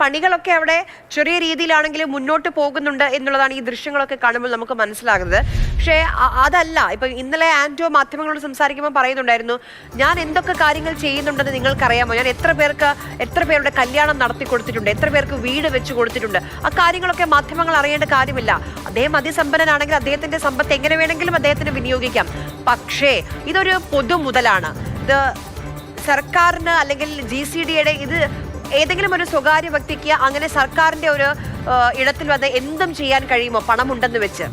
പണികളൊക്കെ അവിടെ ചെറിയ രീതിയിലാണെങ്കിലും മുന്നോട്ട് പോകുന്നുണ്ട് എന്നുള്ളതാണ് ഈ ദൃശ്യങ്ങളൊക്കെ കാണുമ്പോൾ നമുക്ക് മനസ്സിലാകുന്നത്. പക്ഷേ അതല്ല. ഇപ്പൊ ഇന്നലെ ആന്റോ മാധ്യമങ്ങളോട് സംസാരിക്കുമ്പോൾ പറയുന്നുണ്ടായിരുന്നു ഞാൻ എന്തൊക്കെ കാര്യങ്ങൾ ചെയ്യുന്നുണ്ടെന്ന് നിങ്ങൾക്കറിയാമോ? ഞാൻ എത്ര പേർക്ക് എത്ര പേരുടെ കല്യാണം നടത്തി കൊടുത്തിട്ടുണ്ട് എത്ര പേർക്ക് വീട് വെച്ച് കൊടുത്തിട്ടുണ്ട്? ആ കാര്യങ്ങളൊക്കെ മാധ്യമങ്ങൾ അറിയേണ്ട കാര്യമില്ല. അദ്ദേഹം അതിസമ്പന്നനാണെങ്കിൽ അദ്ദേഹത്തിന്റെ സമ്പത്ത് എങ്ങനെ വേണമെങ്കിലും അദ്ദേഹത്തിന് വിനിയോഗിക്കാം. പക്ഷേ ഇതൊരു പൊതുമുതലാണ്. ഇത് സർക്കാരിന് അല്ലെങ്കിൽ ജി സി ഡിയുടെ ഇത് ഏതെങ്കിലും ഒരു സ്വകാര്യ വ്യക്തിക്ക് അങ്ങനെ സർക്കാരിന്റെ ഒരു ഇടത്തിൽ വന്ന് എന്തും ചെയ്യാൻ കഴിയുമോ? പണമുണ്ടെന്ന് വെച്ച്.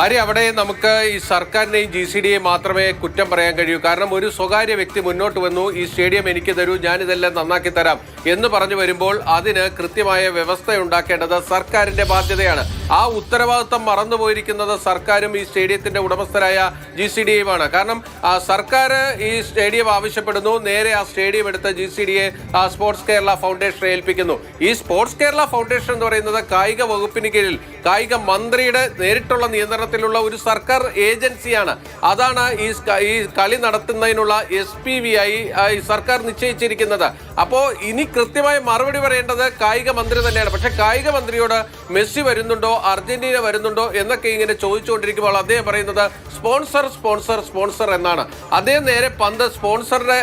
ആര്യ അവിടെ നമുക്ക് ഈ സർക്കാരിനെയും ജി സി ഡിയെയും മാത്രമേ കുറ്റം പറയാൻ കഴിയൂ. കാരണം ഒരു സ്വകാര്യ വ്യക്തി മുന്നോട്ട് വന്നു ഈ സ്റ്റേഡിയം എനിക്ക് തരൂ ഞാനിതെല്ലാം നന്നാക്കി തരാം. എന്ന് പറഞ്ഞു വരുമ്പോൾ അതിന് കൃത്യമായ വ്യവസ്ഥ ഉണ്ടാക്കേണ്ടത് സർക്കാരിന്റെ ബാധ്യതയാണ്. ആ ഉത്തരവാദിത്തം മറന്നുപോയിരിക്കുന്നത് സർക്കാരും ഈ സ്റ്റേഡിയത്തിന്റെ ഉടമസ്ഥരായ ജി സി ഡിയുമാണ് കാരണം സർക്കാർ ഈ സ്റ്റേഡിയം ആവശ്യപ്പെടുന്നു നേരെ ആ സ്റ്റേഡിയം എടുത്ത് ജി സി ഡിയെ സ്പോർട്സ് കേരള ഫൗണ്ടേഷനെ ഏൽപ്പിക്കുന്നു. ഈ സ്പോർട്സ് കേരള ഫൗണ്ടേഷൻ എന്ന് പറയുന്നത് കായിക വകുപ്പിന് കീഴിൽ കായിക മന്ത്രിയുടെ നേരിട്ടുള്ള നിയന്ത്രണത്തിലുള്ള ഒരു സർക്കാർ ഏജൻസിയാണ്. അതാണ് ഈ ഈ കളി നടത്തുന്നതിനുള്ള എസ് പി വി ആയി സർക്കാർ നിശ്ചയിച്ചിരിക്കുന്നത്. അപ്പോ ഇനി കൃത്യമായ മറുപടി പറയേണ്ടത് കായിക മന്ത്രി തന്നെയാണ്. പക്ഷെ കായിക മന്ത്രിയോട് മെസ്സി വരുന്നുണ്ടോ അർജന്റീന വരുന്നുണ്ടോ എന്നൊക്കെ ഇങ്ങനെ ചോദിച്ചുകൊണ്ടിരിക്കുമ്പോൾ അദ്ദേഹം പറയുന്നത് സ്പോൺസർ സ്പോൺസർ സ്പോൺസർ എന്നാണ്. അദ്ദേഹം നേരെ പന്ത് സ്പോൺസറുടെ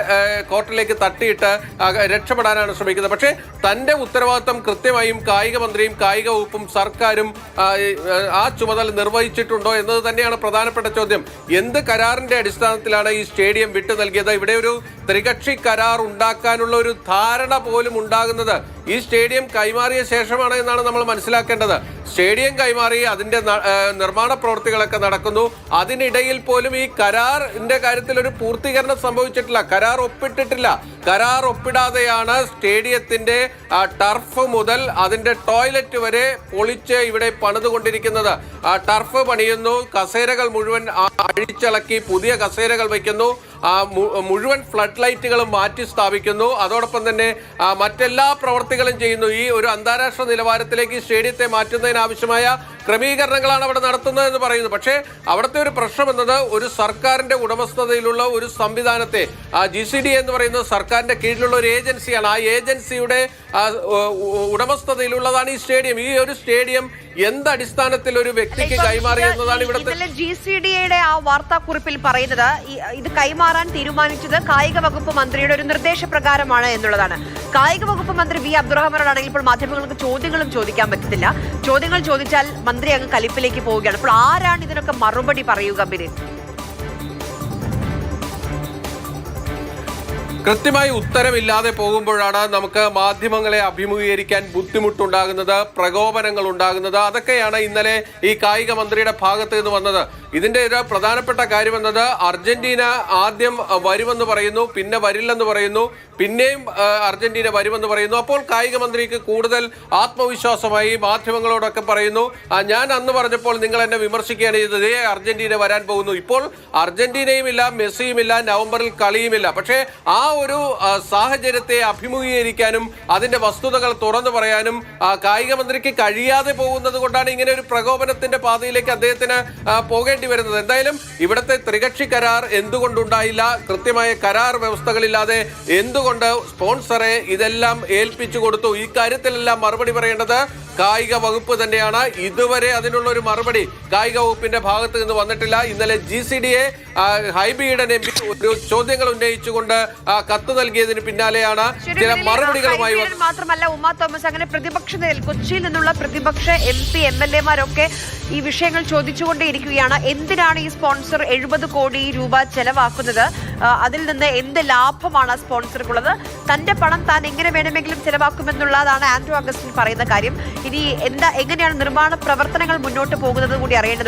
കോർട്ടിലേക്ക് തട്ടിയിട്ട് രക്ഷപ്പെടാനാണ് ശ്രമിക്കുന്നത്. പക്ഷേ തന്റെ ഉത്തരവാദിത്തം കൃത്യമായും കായിക മന്ത്രിയും കായിക വകുപ്പും സർക്കാരും ആ, ചുമതല നിർവഹിച്ചിട്ടുണ്ടോ എന്നത് തന്നെയാണ് പ്രധാനപ്പെട്ട ചോദ്യം. എന്ത് കരാറിന്റെ അടിസ്ഥാനത്തിലാണ് ഈ സ്റ്റേഡിയം വിട്ടു നൽകിയത്? ഇവിടെ ഒരു ത്രികക്ഷി കരാർ ഉണ്ടാക്കാനുള്ള ഒരു ധാരണ പോലും ഉണ്ടാകുന്നത്. ഈ സ്റ്റേഡിയം കൈമാറിയ ശേഷമാണ് എന്നാണ് നമ്മൾ മനസ്സിലാക്കേണ്ടത്. സ്റ്റേഡിയം കൈമാറി അതിന്റെ നിർമ്മാണ പ്രവൃത്തികളൊക്കെ നടക്കുന്നു. അതിനിടയിൽ പോലും ഈ കരാറിന്റെ കാര്യത്തിൽ ഒരു പൂർത്തീകരണം സംഭവിച്ചിട്ടില്ല. കരാർ ഒപ്പിട്ടിട്ടില്ല. കരാർ ഒപ്പിടാതെയാണ് സ്റ്റേഡിയത്തിന്റെ ടർഫ് മുതൽ അതിന്റെ ടോയ്ലറ്റ് വരെ പൊളിച്ച് ഇവിടെ പണിതുകൊണ്ടിരിക്കുന്നത്. ടർഫ് പണിയുന്നു. കസേരകൾ മുഴുവൻ അഴിച്ചിളക്കി പുതിയ കസേരകൾ വയ്ക്കുന്നു. മുഴുവൻ ഫ്ലഡ് ലൈറ്റുകളും മാറ്റി സ്ഥാപിക്കുന്നു. അതോടൊപ്പം തന്നെ മറ്റെല്ലാ പ്രവർത്തികളും ചെയ്യുന്നു. ഈ ഒരു അന്താരാഷ്ട്ര നിലവാരത്തിലേക്ക് സ്റ്റേഡിയത്തെ മാറ്റുന്നതിനാവശ്യമായ ക്രമീകരണങ്ങളാണ് അവിടെ നടത്തുന്നത് എന്ന് പറയുന്നു. പക്ഷേ അവിടുത്തെ ഒരു പ്രശ്നം എന്നത് ഒരു സർക്കാരിന്റെ ഉടമസ്ഥതയിലുള്ള ഒരു സംവിധാനത്തെ ജി സി ഡി എന്ന് പറയുന്നത് സർക്കാരിന്റെ കീഴിലുള്ള ഒരു ഏജൻസിയാണ്. ആ ഏജൻസിയുടെ ഉടമസ്ഥതയിലുള്ളതാണ് ഈ സ്റ്റേഡിയം. ഈ ഒരു സ്റ്റേഡിയം എന്ത് അടിസ്ഥാനത്തിൽ ഒരു വ്യക്തിക്ക് കൈമാറി എന്നതാണ് ഇവിടുത്തെ ഇന്നലെ ജി സി ഡി എയുടെ ആ വാർത്താക്കുറിപ്പിൽ പറയുന്നത് ഇത് കൈമാറാൻ തീരുമാനിച്ചത് കായിക വകുപ്പ് മന്ത്രിയുടെ ഒരു നിർദ്ദേശപ്രകാരമാണ് എന്നുള്ളതാണ്. കായിക വകുപ്പ് മന്ത്രി വി. അബ്ദുറഹ്മാനോടാണെങ്കിൽ ഇപ്പോൾ മാധ്യമങ്ങൾക്ക് ചോദ്യങ്ങളും ചോദിക്കാൻ പറ്റത്തില്ല. ചോദ്യങ്ങൾ ചോദിച്ചാൽ മന്ത്രി അങ്ങ് കലിപ്പിലേക്ക് പോവുകയാണ്. അപ്പോൾ ആരാണ് ഇതിനൊക്കെ മറുപടി പറയുക ബിരിൻ കൃത്യമായി ഉത്തരവില്ലാതെ പോകുമ്പോഴാണ് നമുക്ക് മാധ്യമങ്ങളെ അഭിമുഖീകരിക്കാൻ ബുദ്ധിമുട്ടുണ്ടാകുന്നത് പ്രകോപനങ്ങൾ ഉണ്ടാകുന്നത്. അതൊക്കെയാണ് ഇന്നലെ ഈ കായിക മന്ത്രിയുടെ ഭാഗത്ത് നിന്ന് വന്നത്. ഇതിന്റെ ഒരു പ്രധാനപ്പെട്ട കാര്യം എന്നത് അർജന്റീന ആദ്യം വരുമെന്ന് പറയുന്നു പിന്നെ വരില്ലെന്ന് പറയുന്നു പിന്നെയും അർജന്റീന വരുമെന്ന് പറയുന്നു. അപ്പോൾ കായിക മന്ത്രിക്ക് കൂടുതൽ ആത്മവിശ്വാസമായി മാധ്യമങ്ങളോടൊക്കെ പറയുന്നു. ഞാൻ അന്ന് പറഞ്ഞപ്പോൾ നിങ്ങൾ എന്നെ വിമർശിക്കുകയാണ് ചെയ്തത് ഇതേ അർജന്റീന വരാൻ പോകുന്നു. ഇപ്പോൾ മെസ്സിയും ഇല്ല നവംബറിൽ കളിയുമില്ല. പക്ഷേ ആ ഒരു സാഹചര്യത്തെ അഭിമുഖീകരിക്കാനും അതിന്റെ വസ്തുതകൾ തുറന്നു പറയാനും കായിക മന്ത്രിക്ക് കഴിയാതെ പോകുന്നത് കൊണ്ടാണ് ഇങ്ങനെ ഒരു പ്രകോപനത്തിന്റെ പാതയിലേക്ക് അദ്ദേഹത്തിന് പോകേണ്ടി വരുന്നത്. എന്തായാലും ഇവിടുത്തെ ത്രികക്ഷി കരാർ എന്തുകൊണ്ടുണ്ടായില്ല? കൃത്യമായ കരാർ വ്യവസ്ഥകളില്ലാതെ എന്തുകൊണ്ട് സ്പോൺസറെ ഇതെല്ലാം ഏൽപ്പിച്ചു കൊടുത്തു? ഈ കാര്യത്തിലെല്ലാം മറുപടി പറയേണ്ടത് കായിക വകുപ്പ് തന്നെയാണ്. ഇതുവരെ അതിനുള്ള ഒരു മറുപടി കായിക വകുപ്പിന്റെ ഭാഗത്ത് നിന്ന് വന്നിട്ടില്ല. ഇന്നലെ ജി സി ഡി എ ഹൈബിയുടെ എം പി ഒരു ചോദ്യങ്ങൾ ഉന്നയിച്ചുകൊണ്ട് കത്ത് നൽകിയതിന് പിന്നാലെയാണ് ചില മറുപടികളുമായി മാത്രമല്ല ഉമ്മ തോമസ് അങ്ങനെ പ്രതിപക്ഷ കൊച്ചിയിൽ നിന്നുള്ള പ്രതിപക്ഷ എം പി എം എൽ എമാരൊക്കെ ഈ വിഷയങ്ങൾ ചോദിച്ചുകൊണ്ടേയിരിക്കുകയാണ്. എന്തിനാണ് ഈ സ്പോൺസർ എഴുപത് കോടി രൂപ ചെലവാക്കുന്നത്? അതിൽ നിന്ന് എന്ത് ലാഭമാണ് സ്പോൺസർക്കുള്ളത്? തന്റെ പണം താൻ എങ്ങനെ വേണമെങ്കിലും ചെലവാക്കുമെന്നുള്ളതാണ് ആൻഡ്രൂ അഗസ്റ്റിൻ പറയുന്ന കാര്യം. ഇനി എന്താ എങ്ങനെയാണ് നിർമ്മാണ പ്രവർത്തനങ്ങൾ മുന്നോട്ട് പോകുന്നത് കൂടി അറിയേണ്ടതുണ്ട്.